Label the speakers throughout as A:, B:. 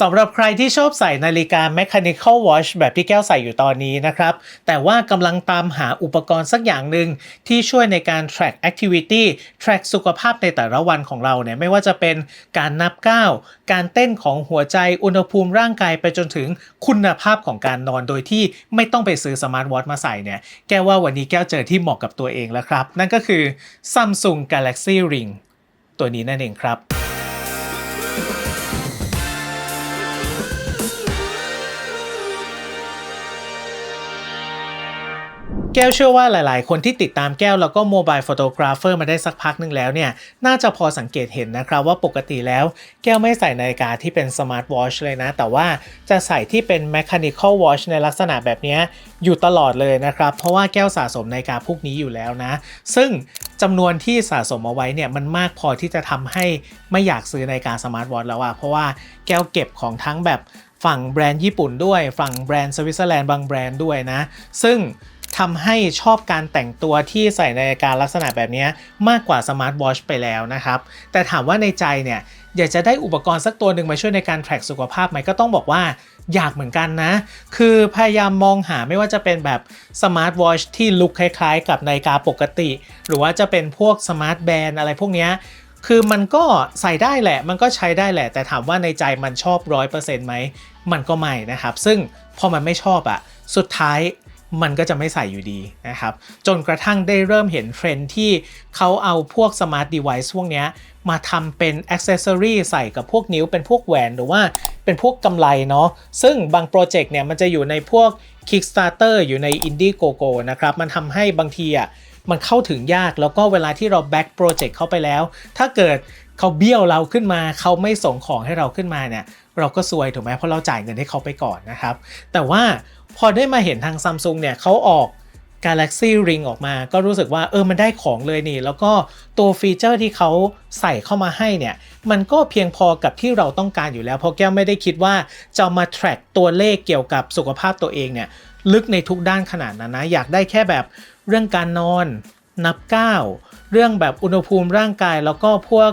A: สำหรับใครที่ชอบใส่นาฬิกา mechanical watch แบบที่แก้วใส่อยู่ตอนนี้นะครับ แต่ว่ากำลังตามหาอุปกรณ์สักอย่างหนึ่งที่ช่วยในการ track activity track สุขภาพในแต่ละวันของเราเนี่ยไม่ว่าจะเป็นการนับก้าวการเต้นของหัวใจอุณหภูมิร่างกายไปจนถึงคุณภาพของการนอนโดยที่ไม่ต้องไปซื้อสมาร์ทวอทมาใส่เนี่ยแก้วว่าวันนี้แก้วเจอที่เหมาะกับตัวเองแล้วครับ นั่นก็คือ Samsung Galaxy Ring ตัวนี้นั่นเองครับ แก้วเชื่อว่าหลายๆ คนที่ติดตามแก้วแล้วก็โมบายโฟโตกราฟเฟอร์มาได้สักพักหนึ่งแล้วเนี่ย น่าจะพอสังเกตเห็นนะครับว่าปกติแล้ว แก้วไม่ใส่นาฬิกาที่เป็นสมาร์ทวอชเลยนะ แต่ว่าจะใส่ที่เป็น Mechanical Watch ในลักษณะแบบนี้อยู่ตลอดเลยนะครับ เพราะว่าแก้วสะสมนาฬิกาพวกนี้อยู่แล้วนะ ซึ่งจำนวนที่สะสมเอาไว้เนี่ยมันมากพอที่จะทำให้ไม่อยากซื้อนาฬิกาสมาร์ทวอชแล้วอะเพราะว่าแก้วเก็บของทั้งแบบฝั่งแบรนด์ญี่ปุ่นด้วย ฝั่งแบรนด์สวิตเซอร์แลนด์บางแบรนด์ด้วยนะ ซึ่ง ทำให้ชอบการแต่งตัวที่ใส่นาฬิกาลักษณะแบบนี้มากกว่าสมาร์ทวอชไปแล้วนะครับ แต่ถามว่าในใจเนี่ยอยากจะได้อุปกรณ์สักตัวหนึ่งมาช่วยในการ track สุขภาพไหมก็ต้องบอกว่าอยากเหมือนกันนะ คือพยายามมองหาไม่ว่าจะเป็นแบบสมาร์ทวอชที่ลุคคล้ายๆ กับนาฬิกาปกติ หรือว่าจะเป็นพวกสมาร์ทแบนอะไรพวกนี้คือมันก็ใส่ได้แหละ มันก็ใช้ได้แหละ แต่ถามว่าในใจมันชอบร้อยเปอร์เซ็นต์ไหม มันก็ไม่นะครับ ซึ่งพอมันไม่ชอบอะสุดท้าย มันก็จะไม่ใส่อยู่ดีนะครับ จนกระทั่งได้เริ่มเห็นเทรนที่เขาเอาพวกสมาร์ทเดเวิ์พวกนี้มาทำเป็นอ c เซสซอรีใส่กับพวกนิ้วเป็นพวกแหวนหรือว่าเป็นพวกกำไลเนาะซึ่งบางโปรเจกต์เนี่ยมันจะอยู่ในพวก Kickstarter อยู่ใน Indiegogo นะครับ มันทำให้บางทีอะมันเข้าถึงยากแล้วก็เวลาที่เราแบ็กโปรเจกต์เข้าไปแล้ว ถ้าเกิดเขาเบี้ยวเราขึ้นมา เขาไม่ส่งของให้เราขึ้นมาเนี่ยเราก็ซวยถูกไหมเพราะเราจ่ายเงินให้เขาไปก่อนนะครับ แต่ว่า พอได้มาเห็นทางซัมซุงเนี่ยเขาออก Galaxy Ring ออกมาก็รู้สึกว่าเออมันได้ของเลยนี่ แล้วก็ตัวฟีเจอร์ที่เขาใส่เข้ามาให้เนี่ย มันก็เพียงพอกับที่เราต้องการอยู่แล้ว เพราะแก้วไม่ได้คิดว่าจะมา track ตัวเลขเกี่ยวกับสุขภาพตัวเองเนี่ย ลึกในทุกด้านขนาดนั้นนะ อยากได้แค่แบบเรื่องการนอนนับก้าวเรื่องแบบอุณหภูมิร่างกายแล้วก็พวก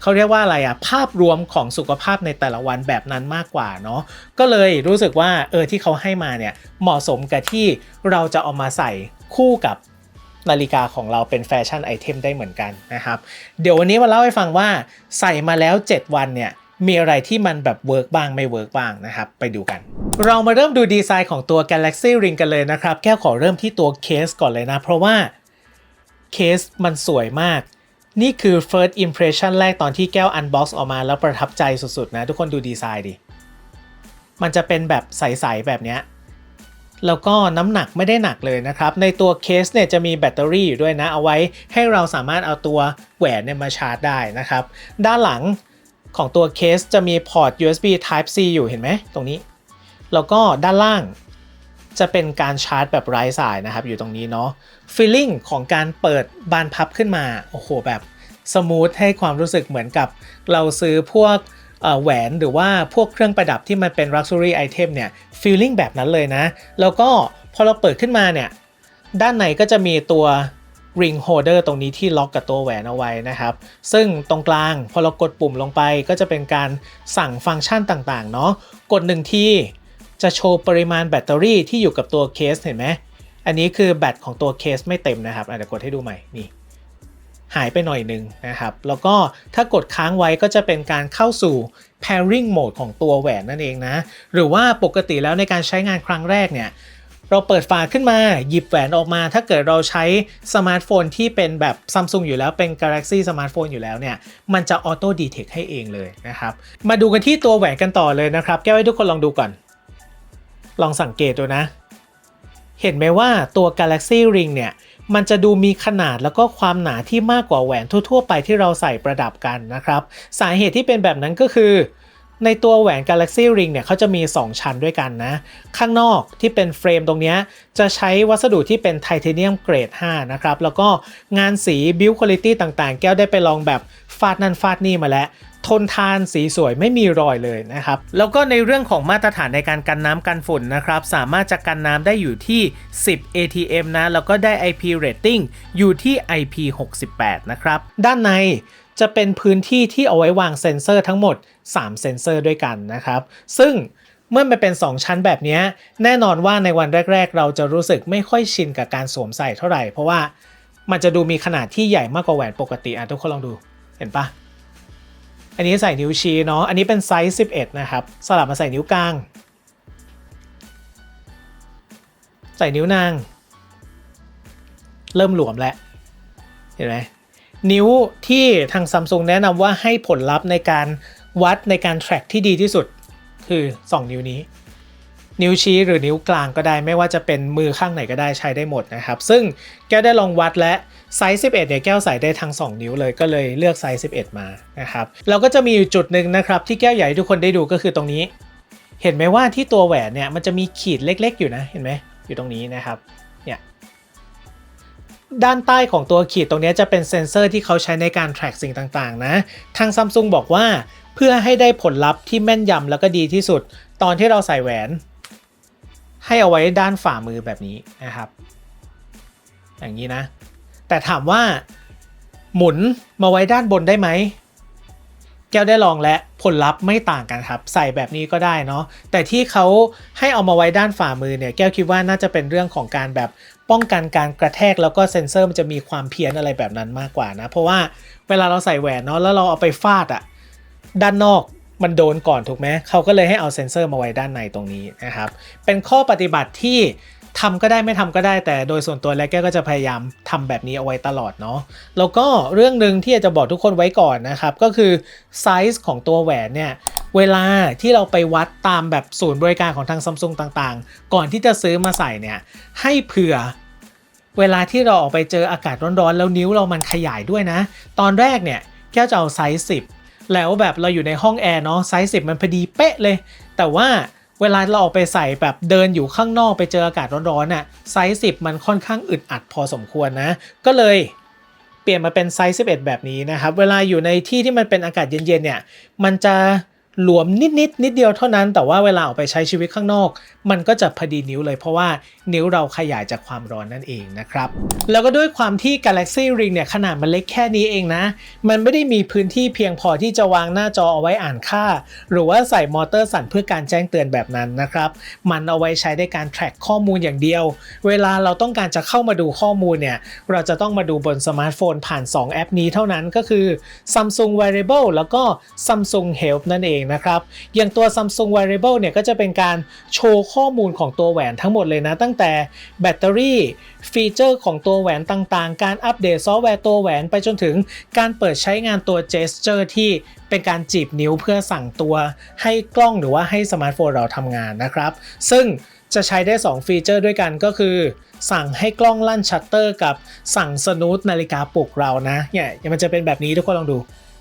A: เขาเรียกว่าอะไรอะภาพรวมของสุขภาพในแต่ละวันแบบนั้นมากกว่าเนาะก็เลยรู้สึกว่าเออที่เขาให้มาเนี่ยเหมาะสมกับที่เราจะเอามาใส่คู่กับนาฬิกาของเราเป็นแฟชั่นไอเทมได้เหมือนกันนะครับ เดี๋ยววันนี้มาเล่าให้ฟังว่าใส่มาแล้ว 7 วันเนี่ยมีอะไรที่มันแบบเวิร์กบ้างไม่เวิร์กบ้างนะครับ ไปดูกัน เรามาเริ่มดูดีไซน์ของตัว Galaxy Ring กันเลยนะครับ แก้วขอเริ่มที่ตัวเคสก่อนเลยนะ เพราะว่าเคสมันสวยมาก นี่คือ first impression แรกตอนที่แก้ว unbox ออกมาแล้วประทับใจสุดๆนะ ทุกคนดูดีไซน์ดิ มันจะเป็นแบบใส ๆ แบบเนี้ย แล้วก็น้ำหนักไม่ได้หนักเลยนะครับ ในตัวเคสเนี่ยจะมีแบตเตอรี่อยู่ด้วยนะ เอาไว้ให้เราสามารถเอาตัวแหวนเนี่ยมาชาร์จได้นะครับ ด้านหลังของตัวเคสจะมีพอร์ต USB Type C อยู่เห็นไหมตรงนี้ แล้วก็ด้านล่าง จะเป็นการชาร์จแบบไร้สายนะครับอยู่ตรงนี้เนาะฟีลลิ่งของการเปิดบานพับขึ้นมาโอ้โหแบบสมูทให้ความรู้สึกเหมือนกับเราซื้อพวกแหวนหรือว่าพวกเครื่องประดับที่มันเป็น luxury item เนี่ยฟีลลิ่งแบบนั้นเลยนะ แล้วก็พอเราเปิดขึ้นมาเนี่ย ด้านในก็จะมีตัว ring holder ตรงนี้ที่ล็อกกับตัวแหวนเอาไว้นะครับ ซึ่งตรงกลางพอเรากดปุ่มลงไปก็จะเป็นการสั่งฟังก์ชันต่างๆ เนาะกดหนึ่งที จะโชว์ปริมาณแบตเตอรี่ที่อยู่กับตัวเคสเห็นไหม อันนี้คือแบตของตัวเคสไม่เต็มนะครับเดี๋ยวกดให้ดูใหม่นี่ หายไปหน่อยนึงนะครับ แล้วก็ถ้ากดค้างไว้ก็จะเป็นการเข้าสู่ pairing mode ของตัวแหวนนั่นเองนะ หรือว่าปกติแล้วในการใช้งานครั้งแรกเนี่ยเราเปิดฝาขึ้นมาหยิบแหวนออกมา ถ้าเกิดเราใช้สมาร์ทโฟนที่เป็นแบบซัมซุงอยู่แล้วเป็น Galaxy สมาร์ทโฟนอยู่แล้วเนี่ย มันจะออโต้ดีเทคให้เองเลยนะครับ มาดูกันที่ตัวแหวนกันต่อเลยนะครับ แก้วให้ทุกคนลองดูก่อน ลองสังเกตดูนะ เห็นไหมว่าตัว Galaxy Ring เนี่ย มันจะดูมีขนาดแล้วก็ความหนาที่มากกว่าแหวนทั่ว ๆ ไปที่เราใส่ประดับกันนะครับ สาเหตุที่เป็นแบบนั้นก็คือในตัวแหวน Galaxy Ring เนี่ยเขาจะมี 2 ชั้นด้วยกันนะ ข้างนอกที่เป็นเฟรมตรงนี้จะใช้วัสดุที่เป็นไทเทเนียมเกรด 5 นะครับ แล้วก็งานสี build quality ต่างๆ แก้วได้ไปลองแบบฟาดนั่นฟาดนี่มาแล้ว ทนทานสีสวยไม่มีรอยเลยนะครับ แล้วก็ในเรื่องของมาตรฐานในการกันน้ำกันฝุ่นนะครับ สามารถจะกันน้ำได้อยู่ที่ 10 ATM นะ แล้วก็ได้ IP rating อยู่ที่ IP68 นะครับ ด้านในจะเป็นพื้นที่ที่เอาไว้วางเซ็นเซอร์ทั้งหมด 3 เซ็นเซอร์ด้วยกันนะครับ ซึ่งเมื่อมันเป็น 2 ชั้นแบบนี้ แน่นอนว่าในวันแรก ๆ เราจะรู้สึกไม่ค่อยชินกับการสวมใส่เท่าไหร่ เพราะว่ามันจะดูมีขนาดที่ใหญ่มากกว่าแหวนปกติอะทุกคนลองดู เห็นปะ อันนี้ใส่นิ้วชี้เนาะ อันนี้เป็นไซส์ 11 นะครับ สลับมาใส่นิ้วกลาง ใส่นิ้วนาง เริ่มหลวมแล้ว เห็นไหมนิ้วที่ทางซัมซุงแนะนำว่าให้ผลลัพธ์ในการวัดในการ track ที่ดีที่สุด คือ 2 นิ้วนี้ นิ้วชี้หรือนิ้วกลางก็ได้ ไม่ว่าจะเป็นมือข้างไหนก็ได้ใช้ได้หมดนะครับ ซึ่งแก้วได้ลองวัดและ ไซส์ 11 เนี่ยแก้วใส่ได้ทั้ง 2 นิ้วเลยก็เลยเลือกไซส์ 11 มานะครับเราก็จะมีอยู่จุดหนึ่งนะครับที่แก้วใหญ่ทุกคนได้ดูก็คือตรงนี้ เห็นไหมว่าที่ตัวแหวนเนี่ยมันจะมีขีดเล็ก ๆ อยู่นะเห็นไหมอยู่ตรงนี้นะครับเนี่ยด้านใต้ของตัวขีดตรงนี้จะเป็นเซ็นเซอร์ที่เขาใช้ในการ track สิ่งต่างๆ นะ ทางซัมซุงบอกว่าเพื่อให้ได้ผลลัพธ์ที่แม่นยำแล้วก็ดีที่สุด ตอนที่เราใส่แหวน ให้เอาไว้ด้านฝ่ามือแบบนี้นะครับ อย่างนี้นะ แต่ถามว่าหมุนมาไว้ด้านบนได้ไหม แก้วได้ลองและผลลัพธ์ไม่ต่างกันครับ ใส่แบบนี้ก็ได้เนาะแต่ที่เขาให้เอามาไว้ด้านฝ่ามือเนี่ยแก้วคิดว่าน่าจะเป็นเรื่องของการแบบป้องกันการกระแทกแล้วก็เซ็นเซอร์มันจะมีความเพี้ยนอะไรแบบนั้นมากกว่านะ เพราะว่าเวลาเราใส่แหวนเนาะแล้วเราเอาไปฟาดอะด้านนอกมันโดนก่อนถูกไหมเขาก็เลยให้เอาเซ็นเซอร์มาไว้ด้านในตรงนี้นะครับ เป็นข้อปฏิบัติที่ ทำก็ได้ไม่ทำก็ได้แต่โดยส่วนตัวแล้วแกก็จะพยายามทำแบบนี้เอาไว้ตลอดเนาะแล้วก็เรื่องหนึ่งที่อยากจะบอกทุกคนไว้ก่อนนะครับ ก็คือไซส์ของตัวแหวนเนี่ยเวลาที่เราไปวัดตามแบบศูนย์บริการของทางซัมซุงต่างๆ ก่อนที่จะซื้อมาใส่เนี่ยให้เผื่อเวลาที่เราออกไปเจออากาศร้อนๆ แล้วนิ้วเรามันขยายด้วยนะ ตอนแรกเนี่ยแก้วจะเอาไซส์10 แล้วแบบเราอยู่ในห้องแอร์เนาะไซส์10 มันพอดีเป๊ะเลย แต่ว่า เวลาเราออกไปใส่แบบเดินอยู่ข้างนอกไปเจออากาศร้อนๆน่ะไซส์10 มันค่อนข้างอึดอัดพอสมควรนะ ก็เลยเปลี่ยนมาเป็นไซส์11 แบบนี้นะครับ เวลาอยู่ในที่ที่มันเป็นอากาศเย็นๆเนี่ย มันจะหลวมนิดๆนิดเดียวเท่านั้น แต่ว่าเวลาออกไปใช้ชีวิตข้างนอก มันก็จะพอดีนิ้วเลยเพราะว่านิ้วเราขยายจากความร้อนนั่นเองนะครับ แล้วก็ด้วยความที่ Galaxy Ring เนี่ยขนาดมันเล็กแค่นี้เองนะ มันไม่ได้มีพื้นที่เพียงพอที่จะวางหน้าจอเอาไว้อ่านค่า หรือว่าใส่มอเตอร์สั่นเพื่อการแจ้งเตือนแบบนั้นนะครับ มันเอาไว้ใช้ในการ track ข้อมูลอย่างเดียว เวลาเราต้องการจะเข้ามาดูข้อมูลเนี่ย เราจะต้องมาดูบนสมาร์ทโฟนผ่าน 2 แอปนี้เท่านั้นก็คือ Samsung Wearable แล้วก็ Samsung Health นั่นเองนะครับ อย่างตัว Samsung Wearable เนี่ยก็จะเป็นการโชว์ข้อมูลของตัวแหวนทั้งหมดเลยนะตั้งแต่แบตเตอรี่ ฟีเจอร์ของตัวแหวนต่างๆ การอัปเดตซอฟต์แวร์ตัวแหวนไปจนถึงการเปิดใช้งานตัว Gesture ที่เป็นการจีบนิ้วเพื่อสั่งตัวให้กล้องหรือว่าให้สมาร์ทโฟนเราทำงานนะครับ ซึ่งจะใช้ได้ 2 ฟีเจอร์ด้วยกันก็คือ สั่งให้กล้องลั่นชัตเตอร์กับสั่งสนูตนาฬิกาปลุกเรานะเนี่ยมันจะเป็นแบบนี้ทุกคนลองดู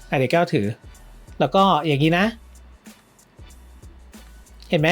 A: อะเดี๋ยวแก้วถือ แล้วก็อย่างนี้นะ เห็นไหม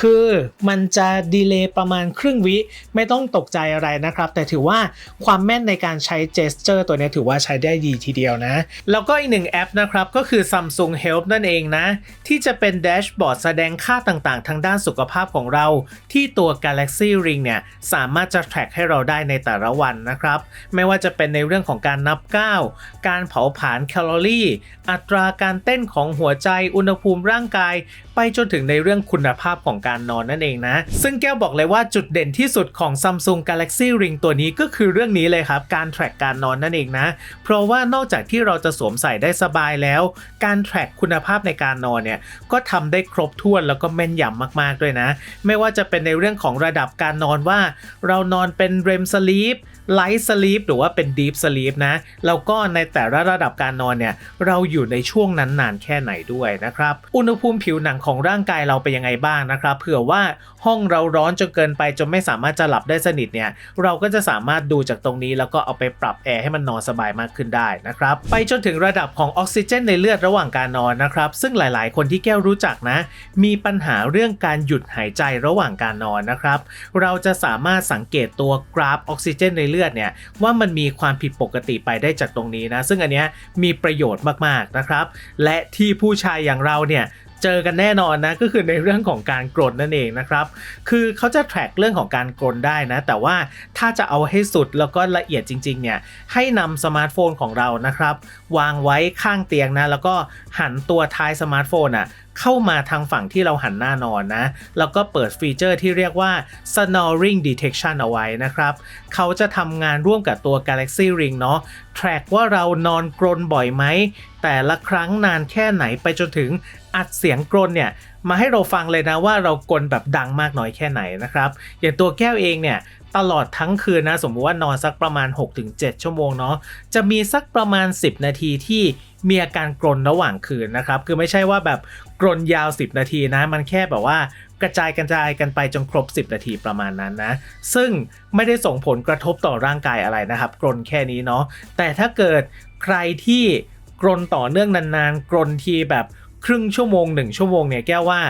A: คือมันจะดีเลย์ประมาณครึ่งวิ ไม่ต้องตกใจอะไรนะครับ แต่ถือว่าความแม่นในการใช้ gesture ตัวนี้ถือว่าใช้ได้ดีทีเดียวนะ แล้วก็อีกหนึ่งแอปนะครับ ก็คือ Samsung Health นั่นเองนะ ที่จะเป็นแดชบอร์ดแสดงค่าต่างๆ ทางด้านสุขภาพของเรา ที่ตัว Galaxy Ring เนี่ย สามารถจะ track ให้เราได้ในแต่ละวันนะครับ ไม่ว่าจะเป็นในเรื่องของการนับก้าวการเผาผลาญแคลอรี่ อัตราการเต้นของหัวใจอุณหภูมิร่างกาย ไปจนถึงในเรื่องคุณภาพของการนอนนั่นเองนะ ซึ่งแก้วบอกเลยว่าจุดเด่นที่สุดของ Samsung Galaxy Ring ตัวนี้ก็คือเรื่องนี้เลยครับ การ track การนอนนั่นเองนะ เพราะว่านอกจากที่เราจะสวมใส่ได้สบายแล้ว การ track คุณภาพในการนอนเนี่ยก็ทำได้ครบถ้วนแล้วก็แม่นยำมากๆด้วยนะ ไม่ว่าจะเป็นในเรื่องของระดับการนอนว่า เรานอนเป็น REM sleep light sleep หรือว่าเป็น deep sleep นะ แล้วก็ในแต่ละระดับการนอนเนี่ย เราอยู่ในช่วงนั้นนานแค่ไหนด้วยนะครับ อุณหภูมิผิวหนังของร่างกายเราเป็นยังไงบ้างนะครับ เผื่อว่าห้องเราร้อนจนเกินไปจนไม่สามารถจะหลับได้สนิทเนี่ย เราก็จะสามารถดูจากตรงนี้แล้วก็เอาไปปรับแอร์ให้มันนอนสบายมากขึ้นได้นะครับ ไปจนถึงระดับของออกซิเจนในเลือดระหว่างการนอนนะครับ ซึ่งหลายๆ คนที่แก้วรู้จักนะ มีปัญหาเรื่องการหยุดหายใจระหว่างการนอนนะครับ เราจะสามารถสังเกตตัวกราฟออกซิเจนในเลือดเนี่ยว่ามันมีความผิดปกติไปได้จากตรงนี้นะซึ่งอันเนี้ยมีประโยชน์มากๆนะครับ และที่ผู้ชายอย่างเราเนี่ยเจอกันแน่นอนนะก็คือในเรื่องของการกรนนั่นเองนะครับ คือเขาจะ track เรื่องของการกรนได้นะ แต่ว่าถ้าจะเอาให้สุดแล้วก็ละเอียดจริงๆเนี่ยให้นำสมาร์ทโฟนของเรานะครับ วางไว้ข้างเตียงนะ แล้วก็หันตัวท้ายสมาร์ทโฟนอะ เข้ามาทางฝั่งที่เราหันหน้านอนนะ แล้วก็เปิดฟีเจอร์ที่เรียกว่า snoring detection เอาไว้นะครับ เขาจะทำงานร่วมกับตัว Galaxy Ring เนาะ track ว่าเรานอนกรนบ่อยไหม แต่ละครั้งนานแค่ไหนไปจนถึงอัดเสียงกรนเนี่ยมาให้เราฟังเลยนะว่าเรากรนแบบดังมากน้อยแค่ไหนนะครับ อย่างตัวแก้วเองเนี่ยตลอดทั้งคืนนะ สมมุติว่านอนสักประมาณ 6-7 ชั่วโมงเนาะจะมีสักประมาณ 10 นาทีที่ มีอาการกรนระหว่างคืนนะครับ คือไม่ใช่ว่าแบบกรนยาว 10 นาทีนะ มันแค่แบบว่ากระจายกระจายกันไปจนครบ 10 นาทีประมาณนั้นนะ ซึ่งไม่ได้ส่งผลกระทบต่อร่างกายอะไรนะครับ กรนแค่นี้เนาะ แต่ถ้าเกิดใครที่กรนต่อเนื่องนานๆ กรนทีแบบครึ่งชั่วโมง 1 ชั่วโมงเนี่ยแก้วว่า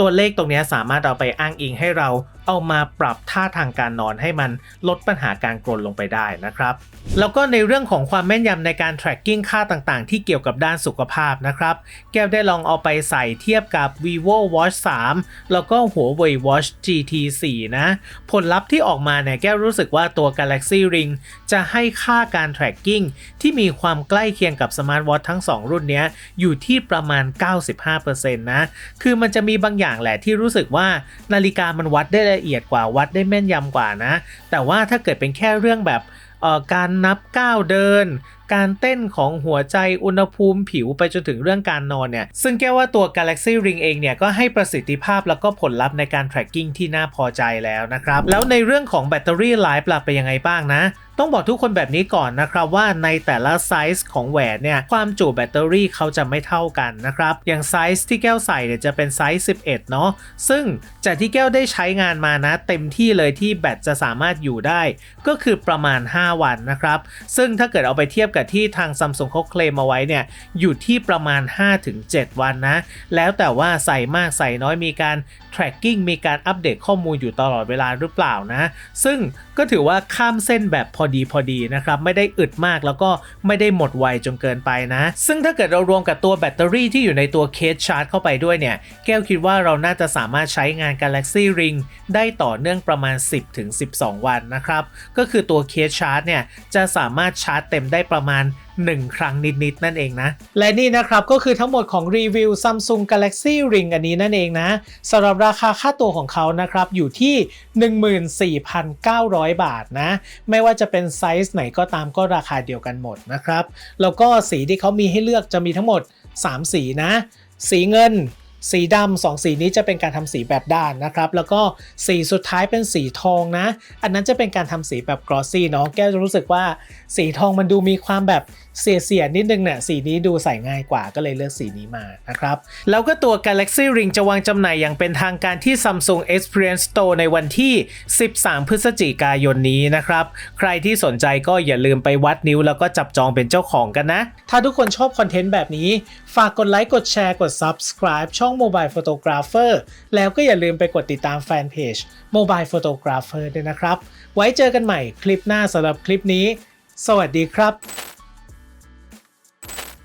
A: ตัวเลขตรงนี้สามารถเอาไปอ้างอิงให้เราเอามาปรับท่าทางการนอนให้มันลดปัญหาการกรนลงไปได้นะครับ แล้วก็ในเรื่องของความแม่นยำในการ tracking ค่าต่างๆ ที่เกี่ยวกับด้านสุขภาพนะครับ แก้วได้ลองเอาไปใส่เทียบกับ vivo watch 3 แล้วก็ huawei watch gt 4 นะ ผลลัพธ์ที่ออกมาเนี่ยแก้วรู้สึกว่าตัว galaxy ring จะให้ค่าการ tracking ที่มีความใกล้เคียงกับสมาร์ทวอททั้ง 2 รุ่นนี้อยู่ที่ประมาณ 95%นะ คือมันจะมีบางอย่างแหละที่รู้สึกว่านาฬิกามันวัดได้ละเอียดกว่าวัดได้แม่นยำกว่านะ แต่ว่าถ้าเกิดเป็นแค่เรื่องแบบการนับก้าวเดิน การเต้นของหัวใจอุณหภูมิผิวไปจนถึงเรื่องการนอนเนี่ย ซึ่งแก้ว่าตัว Galaxy Ring เองเนี่ย ก็ให้ประสิทธิภาพแล้วก็ผลลัพธ์ในการ tracking ที่น่าพอใจแล้วนะครับ แล้วในเรื่องของแบตเตอรี่ไลฟ์ล่ะเป็นยังไงบ้างนะ ต้องบอกทุกคนแบบนี้ก่อนนะครับว่าในแต่ละไซส์ของแหวนเนี่ยความจุแบตเตอรี่เขาจะไม่เท่ากันนะครับอย่างไซส์ที่แก้วใส่เนี่ยจะเป็นไซส์ 11 เนาะซึ่งจากที่แก้วได้ใช้งานมานะ เต็มที่เลยที่แบตจะสามารถอยู่ได้ ก็คือประมาณ 5 วันนะครับ ซึ่งถ้าเกิดเอาไปเทียบกับที่ทางซัมซุงเขาเคลมเอาไว้เนี่ยอยู่ที่ประมาณ 5-7 วันนะ แล้วแต่ว่าใส่มากใส่น้อยมีการ tracking มีการอัปเดตข้อมูลอยู่ตลอดเวลาหรือเปล่านะ ซึ่งก็ถือว่าข้ามเส้นแบบพออดีพอดีนะครับไม่ได้อึดมากแล้วก็ไม่ได้หมดไวจนเกินไปนะ ซึ่งถ้าเกิดเรารวมกับตัวแบตเตอรี่ที่อยู่ในตัวเคสชาร์จเข้าไปด้วยเนี่ย แก้วคิดว่าเราน่าจะสามารถใช้งาน Galaxy Ring ได้ต่อเนื่องประมาณ 10-12 วันนะครับ ก็คือตัวเคสชาร์จเนี่ยจะสามารถชาร์จเต็มได้ประมาณ 1 ครั้งนิด ๆ นั่นเองนะ และนี่นะครับก็คือทั้งหมดของรีวิว Samsung Galaxy Ring อันนี้นั่นเองนะสำหรับราคาค่าตัวของเขานะครับอยู่ที่ 14,900 บาทนะ ไม่ว่าจะเป็นไซส์ไหนก็ตามก็ราคาเดียวกันหมดนะครับ แล้วก็สีที่เขามีให้เลือกจะมีทั้งหมด 3 สีนะ สีเงิน สีดำสองสีนี้จะเป็นการทำสีแบบด้านนะครับ แล้วก็สีสุดท้ายเป็นสีทองนะ อันนั้นจะเป็นการทำสีแบบกรอสซี่เนาะแก้วจะรู้สึกว่าสีทองมันดูมีความแบบเสียๆนิดนึงเนี่ยสีนี้ดูใส่ง่ายกว่าก็เลยเลือกสีนี้มานะครับ แล้วก็ตัว Galaxy Ring จะวางจำหน่ายอย่างเป็นทางการที่ Samsung Experience Store ในวันที่ 13 พฤศจิกายนนี้นะครับ ใครที่สนใจก็อย่าลืมไปวัดนิ้วแล้วก็จับจองเป็นเจ้าของกันนะ ถ้าทุกคนชอบคอนเทนต์แบบนี้ ฝากกดไลค์กดแชร์กด Subscribe ช่อง Mobile Photographer แล้วก็อย่าลืมไปกดติดตามแฟนเพจโมบายโฟโตกราฟเฟอร์ด้วยนะครับ ไว้เจอกันใหม่คลิปหน้าสำหรับคลิปนี้ สวัสดีครับ